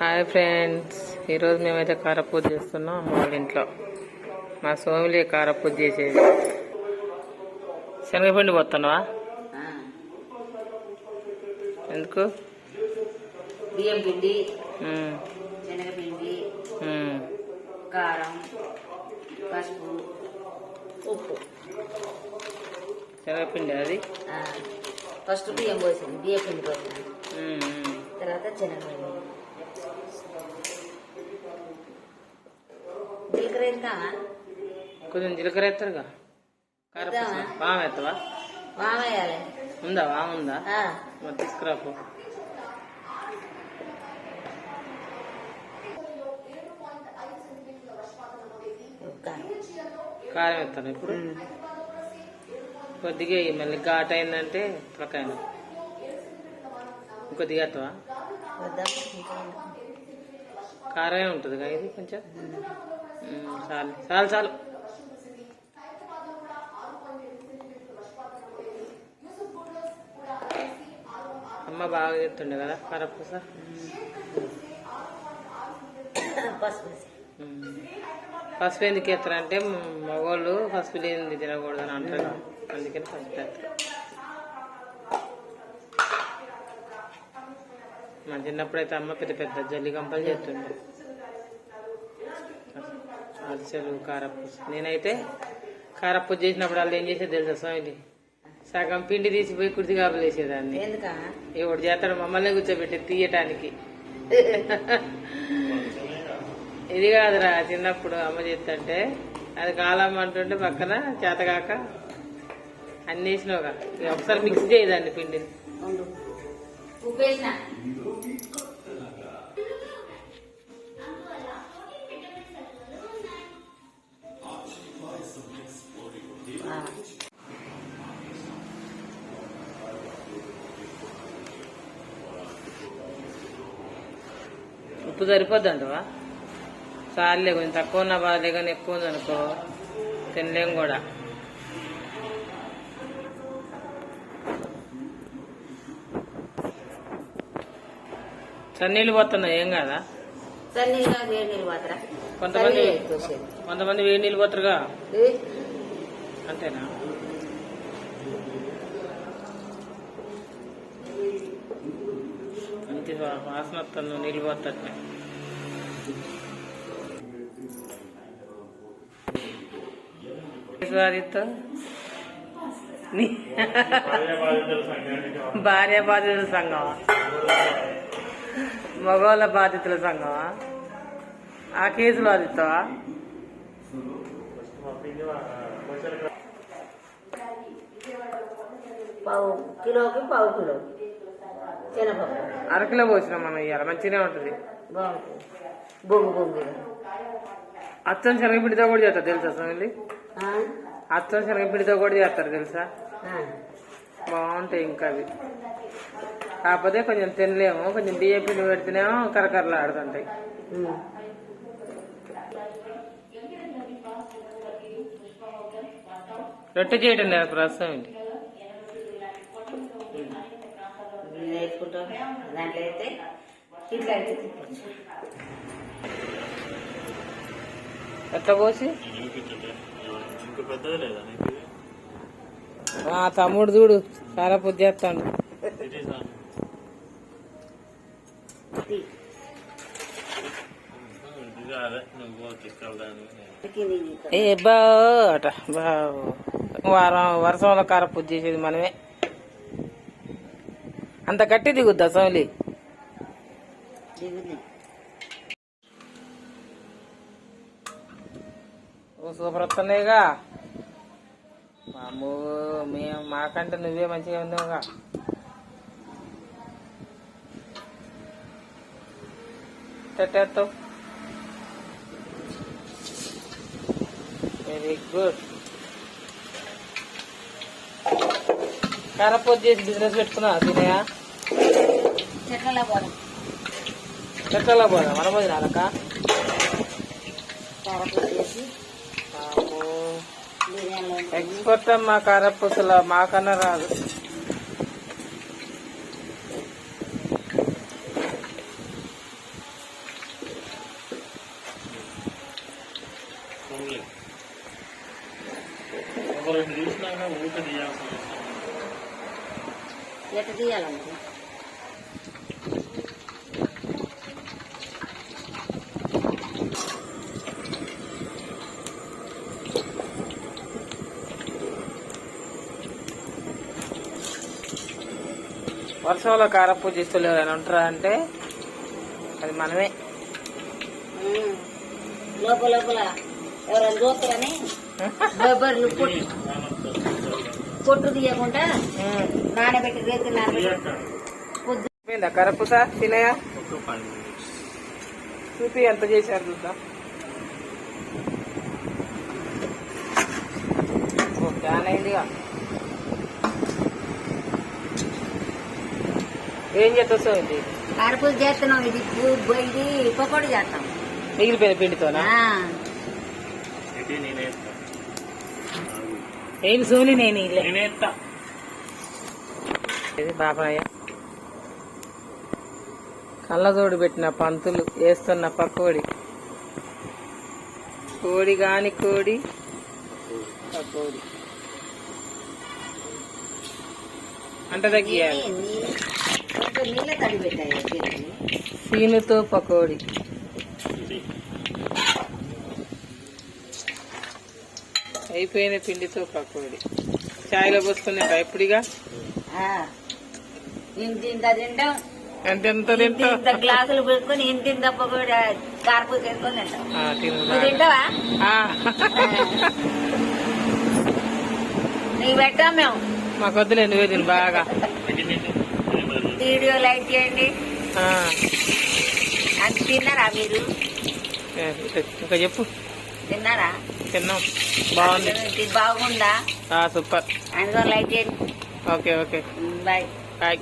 Hi friends ఈరోజు మేమైతే కారపూజ చేస్తున్నాం అమ్మ వాళ్ళ ఇంట్లో. మా సోమిలి కారపూజ చేసేది. శనగపిండి పోతున్నావా? ఎందుకు? బియ్యం పిండి శనగపిండి. కారం పసుపు ఉప్పు. శనగపిండి అది? ఫస్ట్ బియ్యం పోసింది బియ్యం పిండి పోసింది. తర్వాత శనగపిండి. జీలకర్ర కొంచెం జీలకర్ర ఎత్తారుగా కారపూస. ఎత్తావా? వామ ఎత్తవా వామేయాలి ఉందా? వామ ఉందా? మరి తీసుకురాపు. కారం. ఎత్తాను ఇప్పుడు. కొద్దిగా. మళ్ళీ ఘాట్ అయిందంటే ప్రకాయన కొద్దిగా ఎత్తవా? కారమే ఉంటుంది కదా ఇది కొంచెం? చాలు. చాలు చాలు. అమ్మ బాగా చెప్తుండే కదా కారపూస? పసుపు పసుపు ఎందుకు ఎత్తారంటే మగవాళ్ళు పసుపు లేనిది తినకూడదు అని అంటారు. అందుకని పసుపు ఎత్తారు. మా చిన్నప్పుడైతే అమ్మ పెద్ద పెద్ద జల్లి గంపలు చేస్తుండే. అరిసెలు కారపూస. నేనైతే కారపూస చేసినప్పుడు వాళ్ళు ఏం చేసేది తెలుసా స్వామిది? సగం పిండి తీసిపోయి కుర్తి కాపులు వేసేదాన్ని ఎవడు చేస్తాడు మమ్మల్ని కూర్చోబెట్టి తీయటానికి. ఇది కాదురా చిన్నప్పుడు అమ్మ చేస్తుంటే అది కాలం అంటుంటే పక్కన చేతగాక అన్ని వేసినావుగా. ఒకసారి మిక్స్ చేయదాన్ని పిండిని. ఉప్పు వేసిన ఆ. సరిపోద్ది అంటవా కొంచెం తక్కువ ఉన్న బాధలే కానీ ఎక్కువ ఉంది అనుకో కూడా చన్నీళ్ళు పోతున్నాయి ఏం కాదా? వేడి నీళ్ళు కొంతమంది. కొంతమంది వేడి నీళ్ళు పోతారుగా? అంతేనా? మంచి వాసన వస్తుంది నీళ్ళు వారితో నీ- భార్య బాధితుల సంఘమా? మగవాళ్ళ బాధితుల సంఘమా? ఆ కేసులో అదిస్తావా పావు కిలోకి పావు కిలో. శనగపప్పు. అరకిలో పోసినాం మనం ఇవాళ మంచిగానే ఉంటుంది. బాగుంటుంది. బొంగు బొంగు. అచ్చం శనగపిండితో కూడా చేస్తారు తెలుసా ఆ? అచ్చం శనగపిండితో కూడా చేస్తారు తెలుసా. బాగుంటాయి ఇంకా అవి. కాకపోతే కొంచెం తినలేము. కొంచెం బియ్యం పిండి పెడితేనేమో కరకరలు ఆడుతుంటాయి. రొట్టె చేయటం లేదు ప్రస్తుతం ఏంటి? నేర్చుకుంటాం దాంట్లో అయితే ఇట్లా అయితే తిప్పొచ్చు. ఎట్లా పోసి ఇంకా పెద్దది లేదా నీకు? మా తమ్ముడు చూడు చాలా పొద్దు చేస్తాడు. ఏ బావు అట బావు వారం వర్షంలో కార పూజ చేసేది మనమే. అంత గట్టి దిగుద్దా సౌలి? ఓ సూపర్ వస్తున్నాయిగా. మామూ మేము మాకంటే నువ్వే మంచిగా ఉన్నావుగా. వెరీ గుడ్ కారపూజ చేసి బిజినెస్ పెట్టుకున్నా తినయా? చెట్లలో పోదాం. పోదా మన కారపూస వేసి బిర్యానీలో ఎక్స్పర్ట్ అమ్మా కారపూసలో మాకన్నా రాదు ఎట్లా తీయాలండి వర్షంలో కారపూజ ఇస్తులు ఎవరైనా ఉంటారా అంటే అది మనమే. లోపల లోపల. ఎవరైనా చూస్తారని? బొబ్బర్లు పొట్టు. పొట్టు తీయకుండా నానబెట్టి రేపు నానబెట్టి. కరపూస తినయ? చూపి ఎంత చేశారు చూద్దాం. ఓ, ఫ్యాన్ అయిందిగా ఏం చేస్తావు ఇది? కారపూజ చేస్తున్నాం. ఇది పూ- ఇది పకోడీ చేస్తాం. మిగిలిపోయిన పిండితోనా? నేనేస్తా ఏం సోలి నేను ఇది బాబాయ్య కళ్ళజోడు పెట్టిన పంతులు వేస్తున్న పకోడి. కోడి గాని కోడి. పకోడి. అంట తగ్గియాలి. సీనుతో పకోడి. అయిపోయిన పిండితో పకోడి. చాయ్లో పోసుకునే ఇంత తింటాం. ఎంత ఇంత గ్లాసులు పెట్టుకుని పకోడీ తింటాం. తింటావా. నీకు పెట్టాం మేము. మాకు వద్దులే నువ్వే తిను బాగా. వీడియో లైక్ చేయండి. అది తిన్నారా మీరు? ఇంకా చెప్పు. తిన్నారా? తిన్నాం. బాగుంది. బాగుందా? సూపర్. అందుకని లైక్ చేయండి. Okay okay. బాయ్. బాయ్.